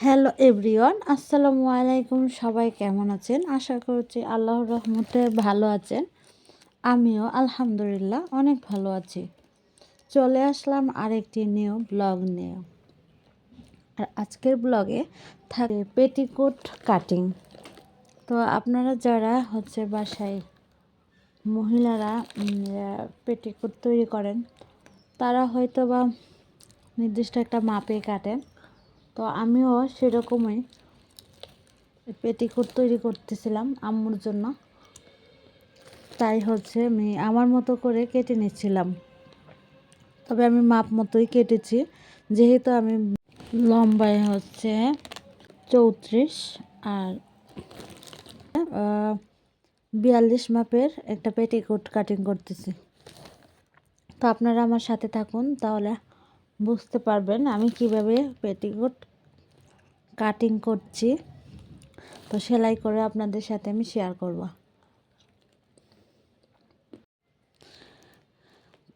Hello everyone, আসসালামু আলাইকুম। সবাই কেমন আছেন? আশা করছি আল্লাহর রহমতে ভালো আছেন। আমিও আলহামদুলিল্লাহ অনেক ভালো আছি। চলে আসলাম আরেকটি নিউ ব্লগ নিয়ে। আর আজকের ব্লগে থাকে পেটিকোট কাটিং। তো আপনারা যারা হচ্ছে বাসায় মহিলারা পেটিকোট তৈরি করেন, তারা হয়তো বা নির্দিষ্ট একটা মাপে কাটেন। তো আমিও সেরকমই পেটিকোট তৈরি করতেছিলাম আম্মুর জন্য। তাই হচ্ছে আমি আমার মতো করে কেটে নিচ্ছিলাম। তবে আমি মাপ মতোই কেটেছি। যেহেতু আমি লম্বায় হচ্ছে চৌত্রিশ আর বিয়াল্লিশ মাপের একটা পেটিকোট কাটিং করতেছি। তো আপনারা আমার সাথে থাকুন, তাহলে বুঝতে পারবেন আমি কীভাবে পেটিকোট কাটিং করছি। তো সেলাই করে আপনাদের সাথে আমি শেয়ার করব।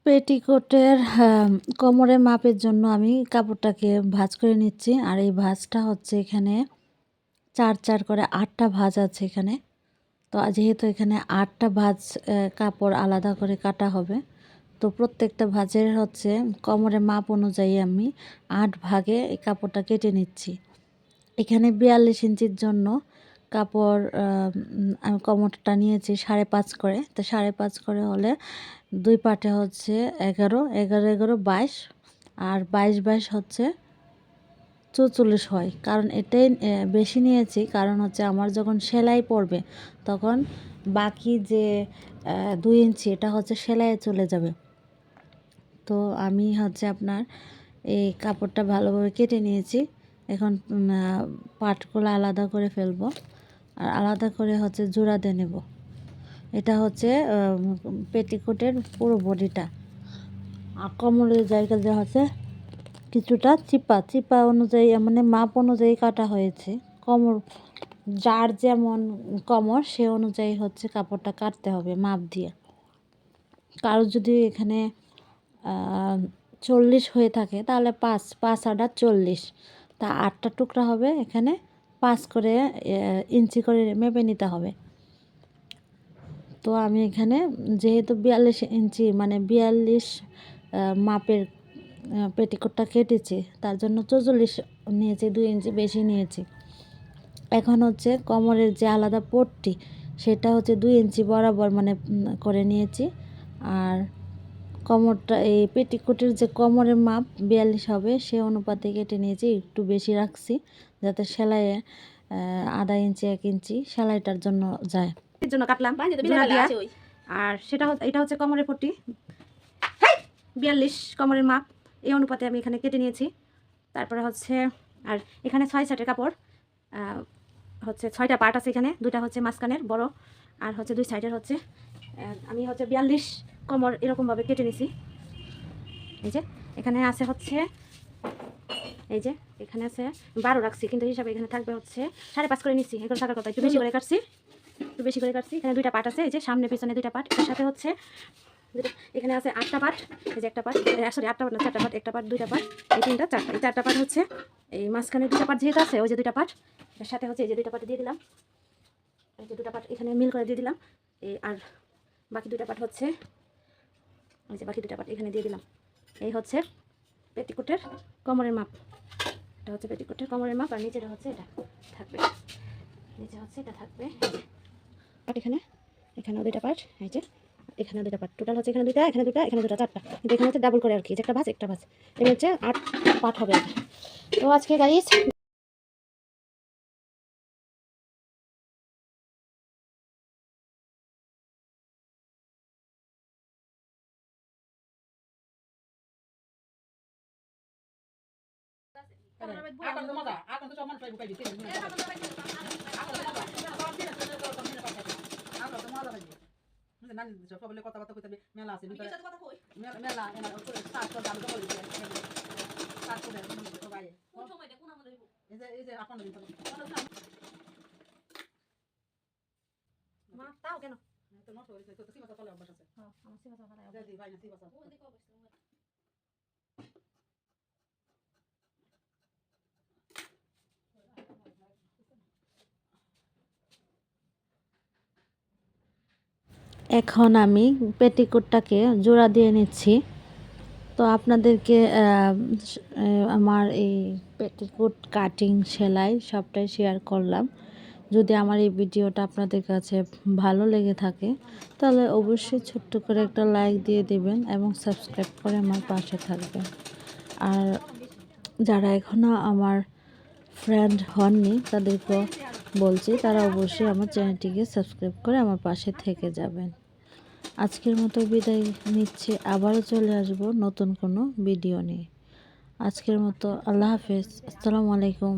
পেটিকোটের কোমরে মাপের জন্য আমি কাপড়টাকে ভাজ করে নিচ্ছি। আর এই ভাজটা হচ্ছে এখানে চার চার করে আটটা ভাজ আছে এখানে। তো যেহেতু এখানে আটটা ভাজ কাপড় আলাদা করে কাটা হবে তো প্রত্যেকটা ভাজের হচ্ছে কোমরের মাপ অনুযায়ী আমি আট ভাগে এই কাপড়টা কেটে নিচ্ছি। এখানে বিয়াল্লিশ ইঞ্চির জন্য কাপড় আমি কোমরটা নিয়েছি সাড়ে পাঁচ করে। তো সাড়ে পাঁচ করে হলে দুই পাটে হচ্ছে এগারো এগারো এগারো, বাইশ আর বাইশ বাইশ হচ্ছে চৌচল্লিশ হয়। কারণ এটাই বেশি নিয়েছি কারণ হচ্ছে আমার যখন সেলাই পড়বে তখন বাকি যে দুই ইঞ্চি এটা হচ্ছে সেলাইয়ে চলে যাবে। তো আমি হচ্ছে আপনার এই কাপড়টা ভালোভাবে কেটে নিয়েছি। এখন পাটগুলো আলাদা করে ফেলব। আর আলাদা করে হচ্ছে জোড়া দিয়ে নেব। এটা হচ্ছে পেটিকোটের পুরো বডিটা। আর কোমরের জায়গা যে হচ্ছে, কিছুটা চিপা। চিপা অনুযায়ী মানে মাপ অনুযায়ী কাটা হয়েছে। কোমর, যার যেমন কোমর, সে অনুযায়ী হচ্ছে কাপড়টা কাটতে হবে, মাপ দিয়ে। কারও যদি এখানে চল্লিশ হয়ে থাকে, তাহলে পাঁচ পাঁচ আটা চল্লিশ। তা আটটা টুকরা হবে এখানে, পাঁচ করে ইঞ্চি করে মেপে নিতে হবে। তো আমি এখানে যেহেতু বিয়াল্লিশ ইঞ্চি মানে বিয়াল্লিশ মাপের পেটিকোটটা কেটেছি, তার জন্য চৌচল্লিশ নিয়েছি, দুই ইঞ্চি বেশি নিয়েছি। এখন হচ্ছে কোমরের যে আলাদা পট্টি, সেটা হচ্ছে দুই ইঞ্চি বরাবর মানে করে নিয়েছি। আর কোমরটা এই পেটিকোটের যে কোমরের মাপ বিয়াল্লিশ হবে সে অনুপাতে কেটে নিয়েছি একটু বেশি রাখছি যাতে সেলাইয়ে আধা ইঞ্চি এক ইঞ্চি সেলাইটার জন্য যায়। এর জন্য কাটলাম। আর সেটা এটা হচ্ছে কোমরের পট্টি। বিয়াল্লিশ কোমরের মাপ এই অনুপাতে আমি এখানে কেটে নিয়েছি। তারপরে হচ্ছে আর এখানে ছয় সেটের কাপড় হচ্ছে ছয়টা পার্ট আছে এখানে দুইটা হচ্ছে মাঝখানের বড় আর হচ্ছে দুই সাইডের হচ্ছে আমি হচ্ছে বিয়াল্লিশ কোমর এরকমভাবে কেটে নিছি। এই যে, এখানে আছে হচ্ছে, এই যে, এখানে আছে বারো রাখছি, কিন্তু হিসাবে এখানে থাকবে হচ্ছে সাড়ে পাঁচ করে নিচ্ছি এগুলো থাকার কথা, একটু বেশি করে কাটছি। একটু বেশি করে কাটছি। এখানে দুইটা পার্ট আছে, এই যে, সামনে পিছনে দুইটা পার্ট এর সাথে হচ্ছে এখানে আছে আটটা পার্ট এই যে একটা পার্ট সরি আটটা পার্ট না, চারটা পার্ট একটা পার্ট দুইটা পার্ট এই তিনটা, চারটা। এই চারটা পার্ট হচ্ছে, এই মাঝখানে দুইটা পার্ট যেহেতু আছে, ওই যে দুইটা পার্ট এর সাথে হচ্ছে এই যে দুইটা পার্ট দিয়ে দিলাম। এই যে দুটা পার্ট এখানে মিল করে দিয়ে দিলাম। এই আর বাকি দুইটা পার্ট হচ্ছে এই যে বাকি দুটা পার্ট এখানে দিয়ে দিলাম। এই হচ্ছে পেটিকোটের কোমরের মাপ। এটা হচ্ছে পেটিকোটের কোমরের মাপ আর নিচেটা হচ্ছে এটা থাকবে। নিচে হচ্ছে এটা থাকবে পার্ট এখানে, এখানেও দুইটা পার্ট এই যে এখানে দুইটা পার্ট টোটাল হচ্ছে এখানে দুইটা এখানে দুইটা, এখানে দুটা চারটা। কিন্তু এখানে হচ্ছে ডাবল করে আর কি একটা ভাজ একটা ভাজ। এখানে হচ্ছে আট পার্ট হবে তো আজকে গাইস যে এই যে আপন ভিতরে মা তাও কেন? তো নষ্ট হইছে তো সিমা চলে অভ্যাস আছে। হ্যাঁ আমার সিমা চাপা যা দি ভাই না সিমা চলে এখন আমি পেটিকোটটাকে জোড়া দিয়ে নিচ্ছি। তো আপনাদেরকে আমার এই পেটিকোট কাটিং সেলাই সবটাই শেয়ার করলাম। যদি আমার এই ভিডিওটা আপনাদের কাছে ভালো লেগে থাকে, তাহলে অবশ্যই ছোট্ট করে একটা লাইক দিয়ে দেবেন এবং সাবস্ক্রাইব করে আমার পাশে থাকবেন। আর যারা এখনও আমার ফ্রেন্ড হননি তাদেরকে বলছি, তারা অবশ্যই আমার চ্যানেলটিকে সাবস্ক্রাইব করে আমার পাশে থেকে যাবেন। আজকের মতো বিদায় নিচ্ছে। আবারও চলে আসব নতুন কোনো ভিডিও নিয়ে। আজকের মতো আল্লাহ হাফেজ। আসসালামু আলাইকুম।